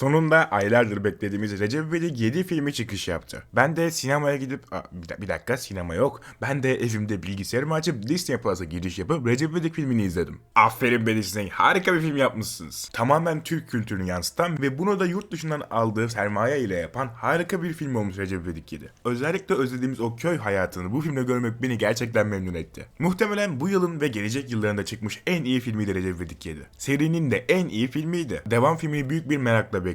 Sonunda aylardır beklediğimiz Recep İvedik 7 filmi çıkış yaptı. Ben de sinemaya gidip... Aa, bir, da- bir dakika sinema yok. Ben de evimde bilgisayarımı açıp Disney Plus'a giriş yapıp Recep İvedik filmini izledim. Aferin be Disney. Harika bir film yapmışsınız. Tamamen Türk kültürünü yansıtan ve bunu da yurt dışından aldığı sermaye ile yapan harika bir film olmuş Recep İvedik 7. Özellikle özlediğimiz o köy hayatını bu filmde görmek beni gerçekten memnun etti. Muhtemelen bu yılın ve gelecek yıllarında çıkmış en iyi filmiydi Recep İvedik 7. Serinin de en iyi filmiydi. Devam filmini büyük bir merakla bekliyorum.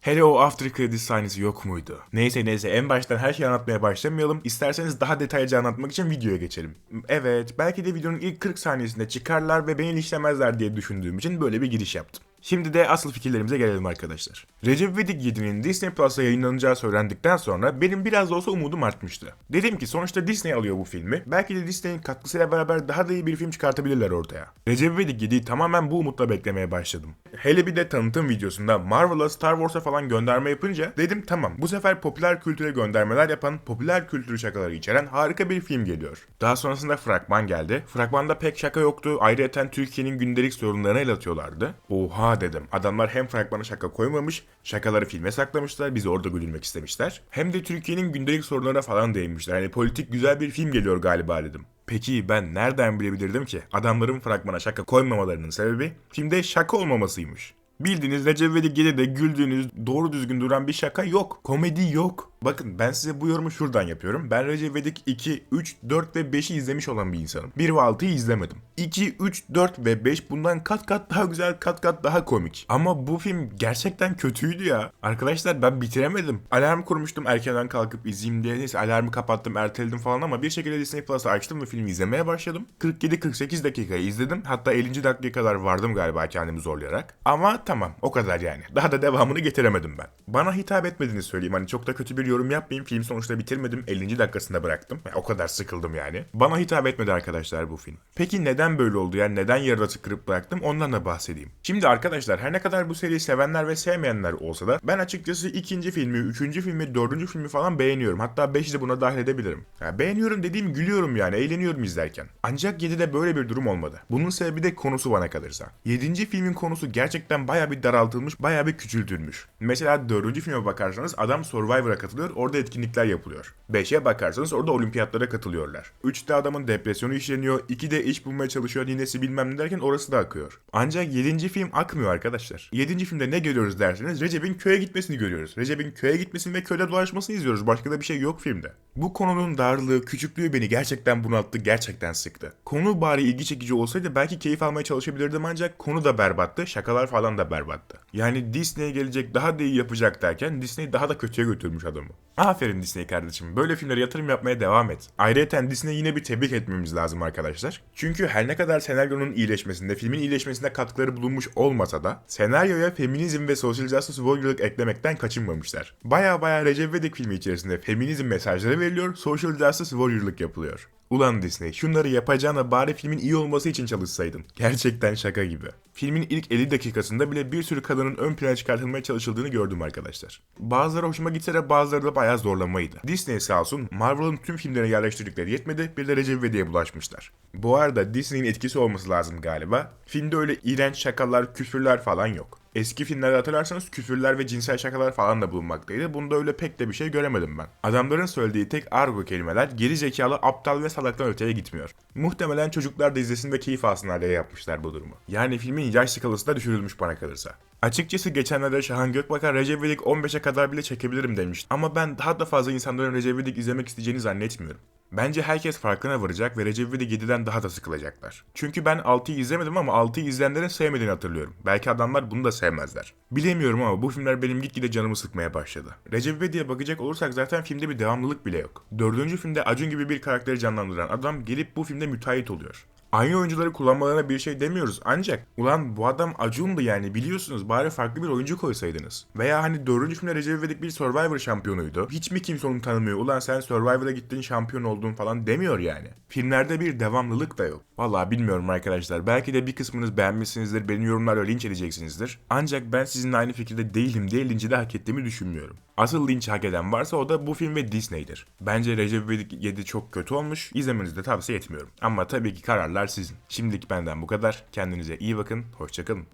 Hele o after credits sahnesi yok muydu? Neyse neyse en baştan her şeyi anlatmaya başlamayalım. İsterseniz daha detaylıca anlatmak için videoya geçelim. Evet belki de videonun ilk 40 saniyesinde çıkarlar ve beni linçlemezler diye düşündüğüm için böyle bir giriş yaptım. Şimdi de asıl fikirlerimize gelelim arkadaşlar. Recep İvedik 7'nin Disney Plus'a yayınlanacağı söylendikten sonra benim biraz da olsa umudum artmıştı. Dedim ki sonuçta Disney alıyor bu filmi. Belki de Disney'in katkısıyla beraber daha da iyi bir film çıkartabilirler ortaya. Recep İvedik 7'yi tamamen bu umutla beklemeye başladım. Hele bir de tanıtım videosunda Marvel'a Star Wars'a falan gönderme yapınca dedim tamam bu sefer popüler kültüre göndermeler yapan popüler kültür şakaları içeren harika bir film geliyor. Daha sonrasında fragman geldi. Fragmanda pek şaka yoktu. Ayrıca Türkiye'nin gündelik sorunlarına el atıyorlardı. Oha dedim. Adamlar hem fragmana şaka koymamış, şakaları filme saklamışlar, bizi orada gülünmek istemişler. Hem de Türkiye'nin gündelik sorunlarına falan değinmişler. Yani politik güzel bir film geliyor galiba dedim. Peki ben nereden bilebilirdim ki adamların fragmana şaka koymamalarının sebebi filmde şaka olmamasıymış. Bildiğiniz Recep İvedik 7'de güldüğünüz doğru düzgün duran bir şaka yok. Komedi yok. Bakın ben size bu yorumu şuradan yapıyorum. Ben Recep İvedik 2, 3, 4 ve 5'i izlemiş olan bir insanım. 1 ve 6'yı izlemedim. 2, 3, 4 ve 5 bundan kat kat daha güzel, kat kat daha komik. Ama bu film gerçekten kötüydü ya. Arkadaşlar ben bitiremedim. Alarm kurmuştum erkenden kalkıp izleyeyim diye. Neyse alarmı kapattım, erteledim falan ama bir şekilde Disney Plus'ı açtım ve filmi izlemeye başladım. 47-48 dakikayı izledim. Hatta 50. dakikaya kadar vardım galiba kendimi zorlayarak. Ama tamam o kadar yani. Daha da devamını getiremedim ben. Bana hitap etmediğini söyleyeyim. Hani çok da kötü bir yorum yapmayayım. Film sonuçta bitirmedim. 50. dakikasında bıraktım. Yani o kadar sıkıldım yani. Bana hitap etmedi arkadaşlar bu film. Peki neden böyle oldu? Yani neden yarıda tıkırıp bıraktım? Ondan da bahsedeyim. Şimdi arkadaşlar her ne kadar bu seriyi sevenler ve sevmeyenler olsa da ben açıkçası ikinci filmi, üçüncü filmi, dördüncü filmi falan beğeniyorum. Hatta beşi de buna dahil edebilirim. Ya beğeniyorum dediğim gülüyorum yani. Eğleniyorum izlerken. Ancak 7'de böyle bir durum olmadı. Bunun sebebi de konusu bana kalırsa. 7. filmin konusu gerçekten baya bir daraltılmış, baya bir küçültülmüş. Mesela 4. filme bakarsanız adam Survivor'a katılıyor, orada etkinlikler yapılıyor. 5'e bakarsanız orada olimpiyatlara katılıyorlar. 3'te adamın depresyonu işleniyor, 2'de iş bulmaya çalışıyor, ninesi bilmem ne derken orası da akıyor. Ancak 7. film akmıyor arkadaşlar. 7. filmde ne görüyoruz derseniz Recep'in köye gitmesini görüyoruz. Recep'in köye gitmesini ve köyde dolaşmasını izliyoruz. Başka da bir şey yok filmde. Bu konunun darlığı, küçüklüğü beni gerçekten bunalttı, gerçekten sıktı. Konu bari ilgi çekici olsaydı belki keyif almaya çalışabilirdim ancak konu da berbattı, şakalar falan da berbattı. Yani Disney'e gelecek daha da iyi yapacak derken Disney daha da kötüye götürmüş adamı. Aferin Disney kardeşim. Böyle filmlere yatırım yapmaya devam et. Ayrıca Disney'i yine bir tebrik etmemiz lazım arkadaşlar. Çünkü her ne kadar senaryonun iyileşmesinde, filmin iyileşmesinde katkıları bulunmuş olmasa da senaryoya feminizm ve social justice warrior'lık eklemekten kaçınmamışlar. Baya baya Recep İvedik filmi içerisinde feminizm mesajları veriliyor, social justice warrior'lık yapılıyor. Ulan Disney şunları yapacağına bari filmin iyi olması için çalışsaydın. Gerçekten şaka gibi. Filmin ilk 50 dakikasında bile bir sürü kadının ön plana çıkartılmaya çalışıldığını gördüm arkadaşlar. Bazıları hoşuma gitse de bazıları da bayağı zorlamaydı. Disney sağ olsun Marvel'ın tüm filmlerine yerleştirdikleri yetmedi bir de Recep bulaşmışlar. Bu arada Disney'in etkisi olması lazım galiba. Filmde öyle iğrenç şakalar, küfürler falan yok. Eski filmlerde hatırlarsanız küfürler ve cinsel şakalar falan da bulunmaktaydı. Bunda öyle pek de bir şey göremedim ben. Adamların söylediği tek argo kelimeler geri zekalı, aptal ve salaktan öteye gitmiyor. Muhtemelen çocuklar da izlesin ve keyif alsınlar diye yapmışlar bu durumu. Yani filmin yaş skalası da düşürülmüş bana kalırsa. Açıkçası geçenlerde Şahan Gökbakar Recep İvedik 15'e kadar bile çekebilirim demişti. Ama ben daha da fazla insanların Recep İvedik izlemek isteyeceğini zannetmiyorum. Bence herkes farkına varacak ve Recep İvedik 7'den daha da sıkılacaklar. Çünkü ben 6'yı izlemedim ama 6'yı izleyenlerin sevmediğini hatırlıyorum. Belki adamlar bunu da sevmezler. Bilemiyorum ama bu filmler benim gitgide canımı sıkmaya başladı. Recep İvedik'e bakacak olursak zaten filmde bir devamlılık bile yok. Dördüncü filmde Acun gibi bir karakteri canlandıran adam gelip bu filmde müteahhit oluyor. Aynı oyuncuları kullanmalarına bir şey demiyoruz ancak ulan bu adam Acun'du yani biliyorsunuz bari farklı bir oyuncu koysaydınız. Veya hani 4. filmde Recep İvedik bir Survivor şampiyonuydu. Hiç mi kimse onu tanımıyor ulan sen Survivor'a gittin şampiyon oldun falan demiyor yani. Filmlerde bir devamlılık da yok. Vallahi bilmiyorum arkadaşlar belki de bir kısmınız beğenmişsinizdir beni yorumlarla linç edeceksinizdir. Ancak ben sizinle aynı fikirde değilim diye linci de hak ettiğimi düşünmüyorum. Asıl linç hak eden varsa o da bu film ve Disney'dir. Bence Recep İvedik 7 çok kötü olmuş. İzlemenizi de tavsiye etmiyorum. Ama tabii ki kararlar sizin. Şimdilik benden bu kadar. Kendinize iyi bakın. Hoşçakalın.